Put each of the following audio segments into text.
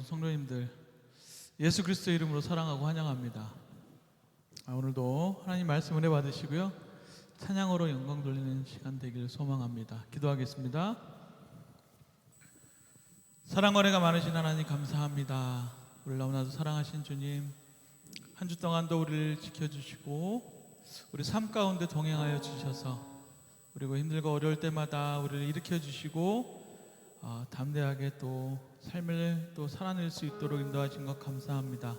모든 성도님들 예수 그리스도 이름으로 사랑하고 환영합니다. 아, 오늘도 하나님 말씀 은혜 받으시고요. 찬양으로 영광 돌리는 시간 되기를 소망합니다. 기도하겠습니다. 사랑 은혜가 많으신 하나님 감사합니다. 우리 너무나도 사랑하신 주님 한 주 동안도 우리를 지켜주시고 우리 삶 가운데 동행하여 주셔서 그리고 힘들고 어려울 때마다 우리를 일으켜 주시고 어, 담대하게 또 삶을 또 살아낼 수 있도록 인도하신 것 감사합니다.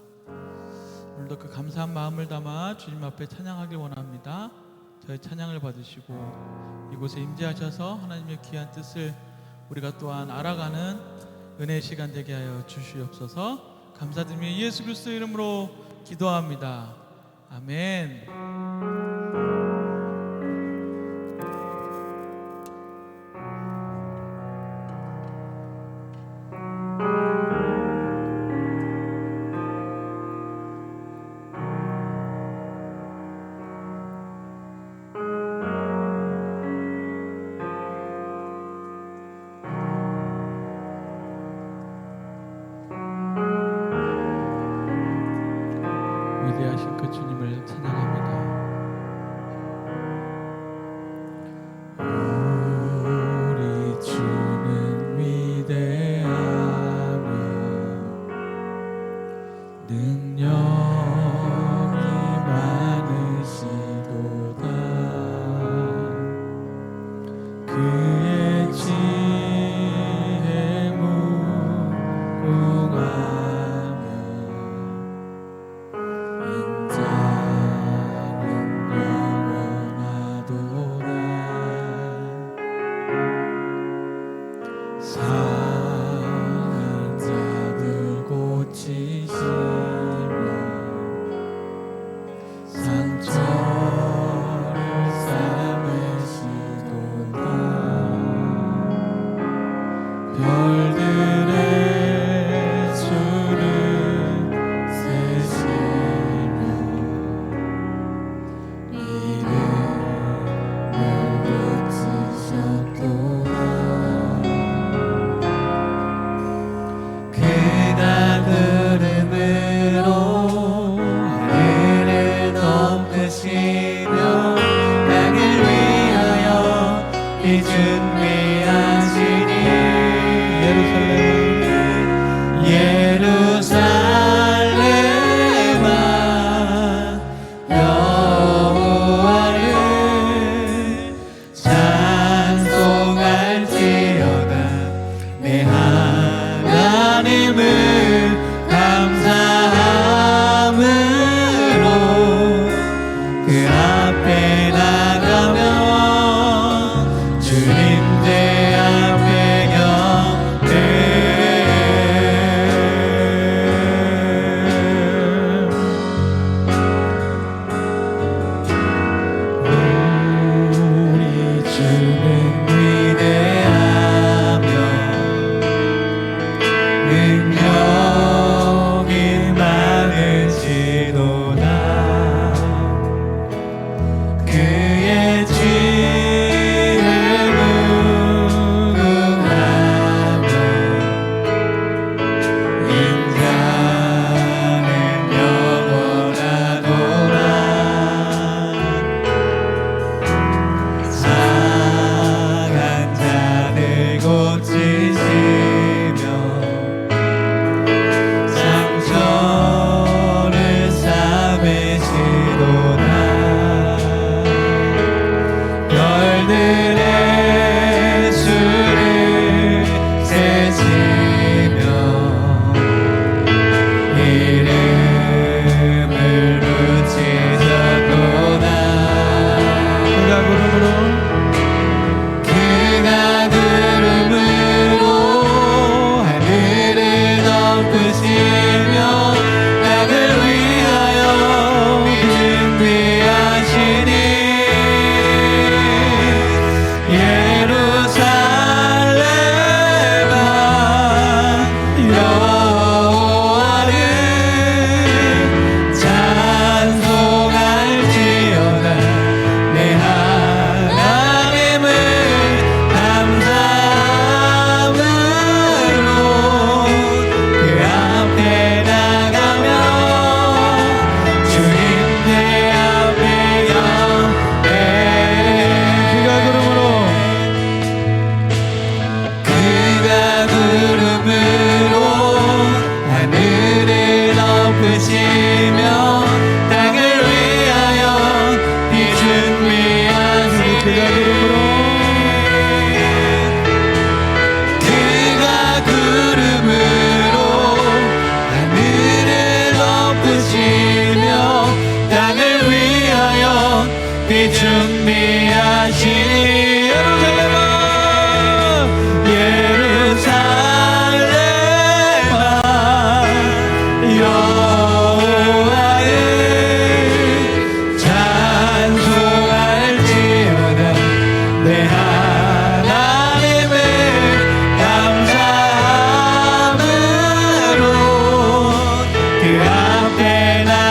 오늘도 그 감사한 마음을 담아 주님 앞에 찬양하길 원합니다. 저의 찬양을 받으시고 이곳에 임재하셔서 하나님의 귀한 뜻을 우리가 또한 알아가는 은혜의 시간 되게 하여 주시옵소서. 감사드리며 예수 그리스도 이름으로 기도합니다. 아멘. and I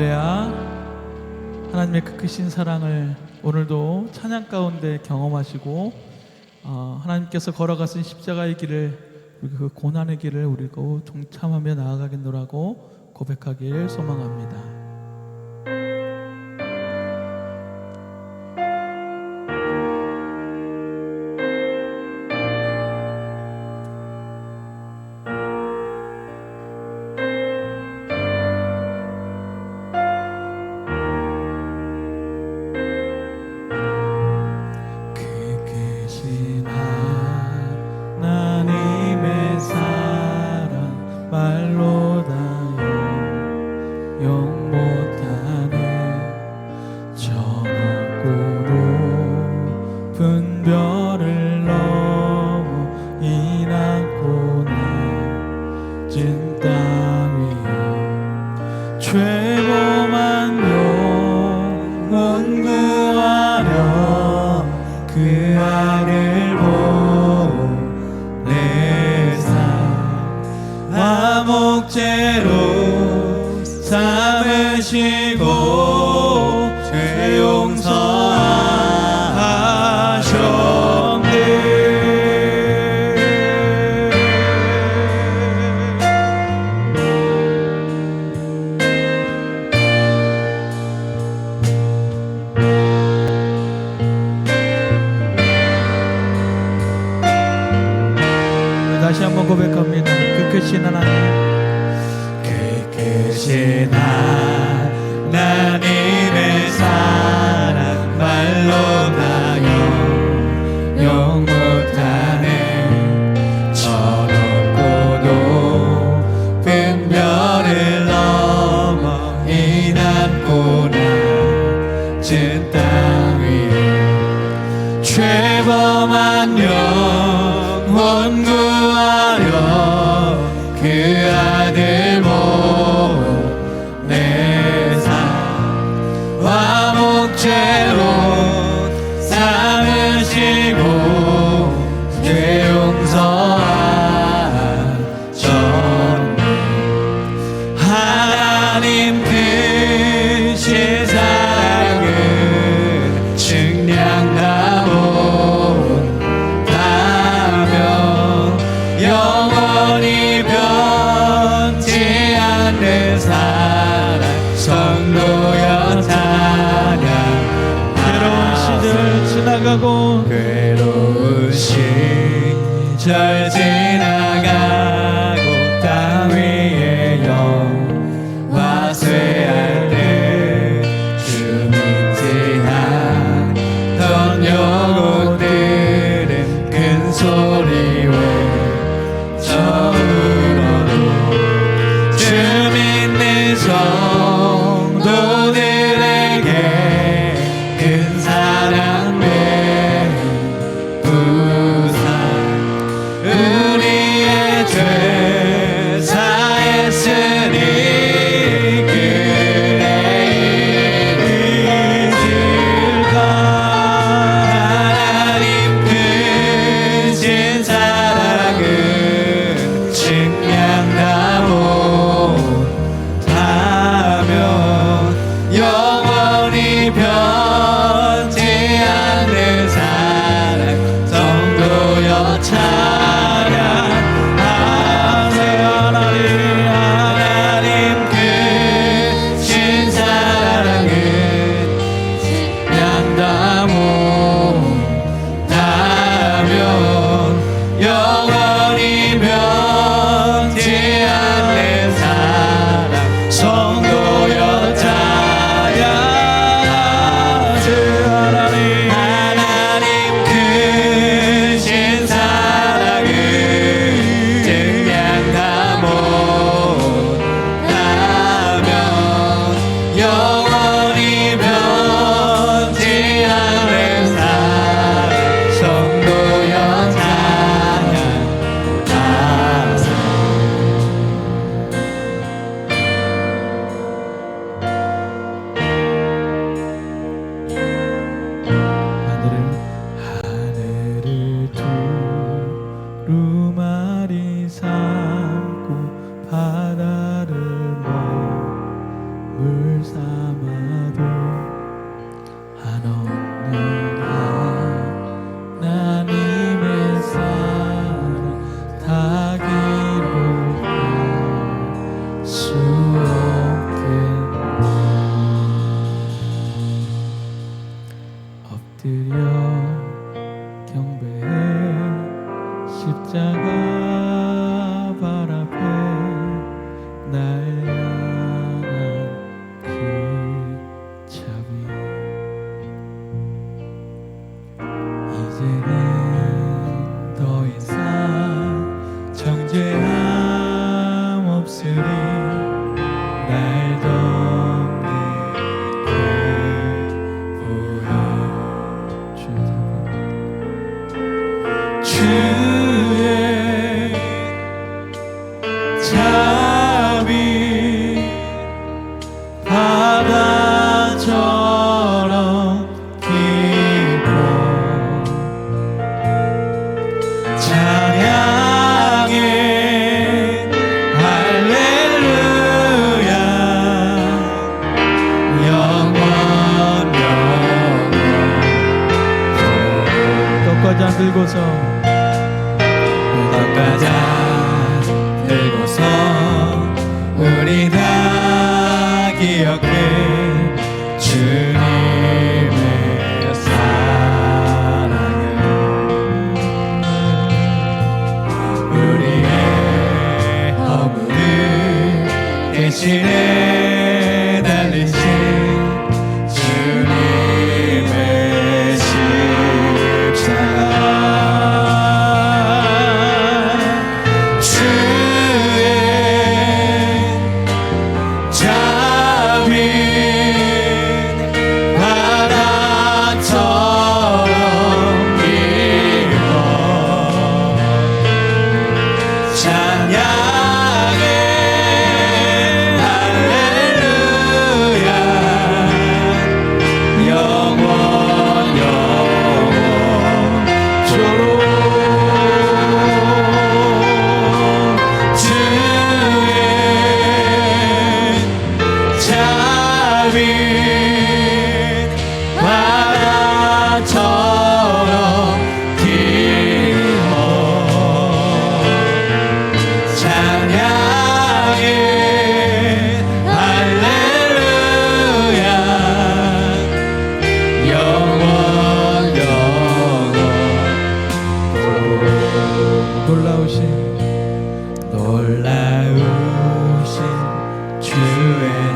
할렐루야. 하나님의 그 크신 사랑을 오늘도 찬양 가운데 경험하시고 어, 하나님께서 걸어가신 십자가의 길을 그 고난의 길을 우리고 동참하며 나아가겠노라고 고백하길 소망합니다. 지고 죄요 드려 경배해 십자가 召し Spirit.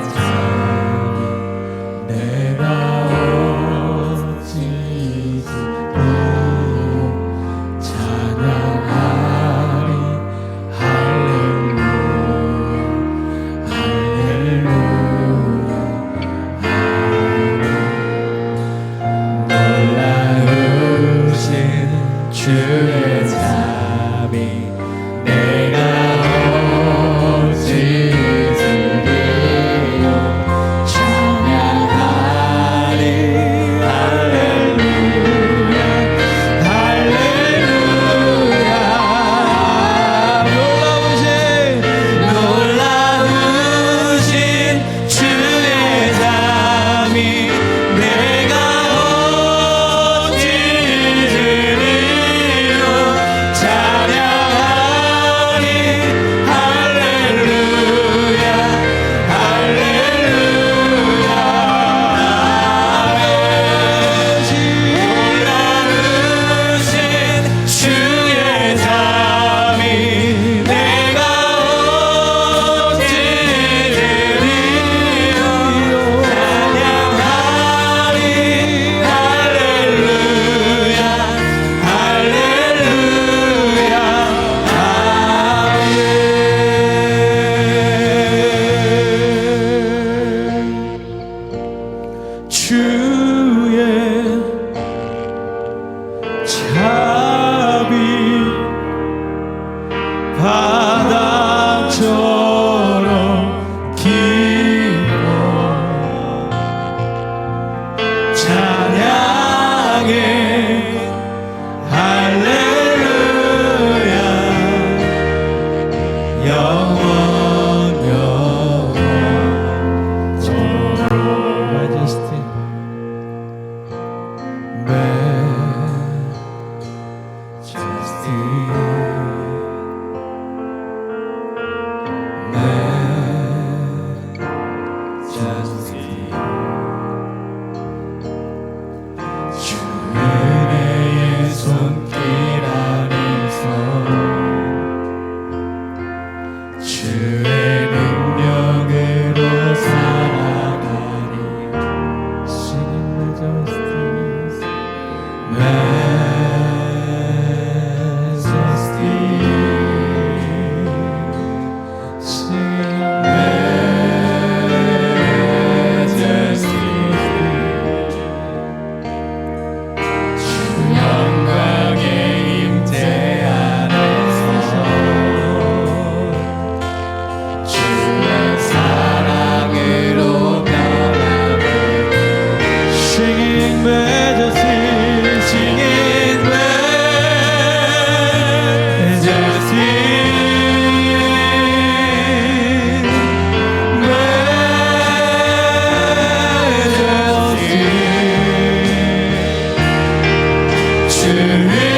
to.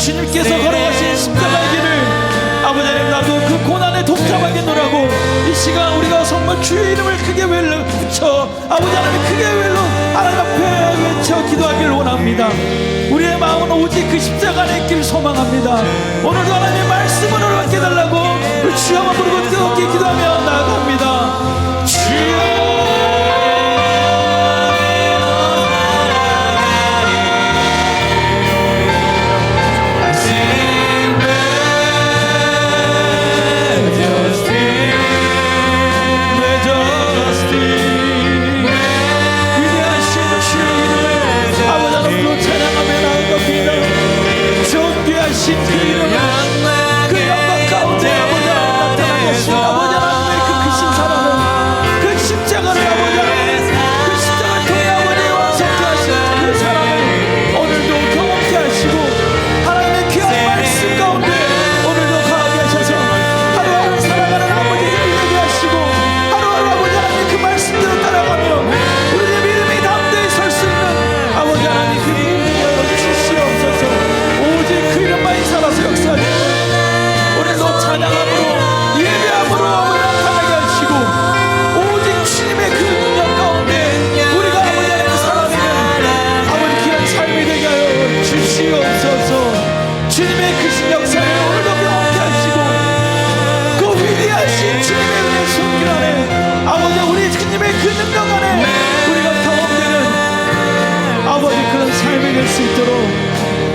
주님께서 걸어가신 십자가의 길을 아버지 하나님 나도 그 고난에 동참하게 노라고 이 시간 우리가 정말 주의 이름을 크게 외쳐 부쳐 아버지 하나님 크게 외로 하나님 앞에 외쳐 기도하길 원합니다. 우리의 마음은 오직 그 십자가의 길 소망합니다. 오늘도 하나님 말씀으로 깨달라고 그 주여 한번 부르고 뜨겁게 기도하며 나아갑니다.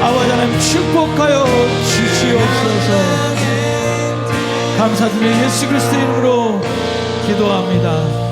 아버지 하나님 축복하여 주시옵소서. 감사드리며 예수 그리스도 이름으로 기도합니다.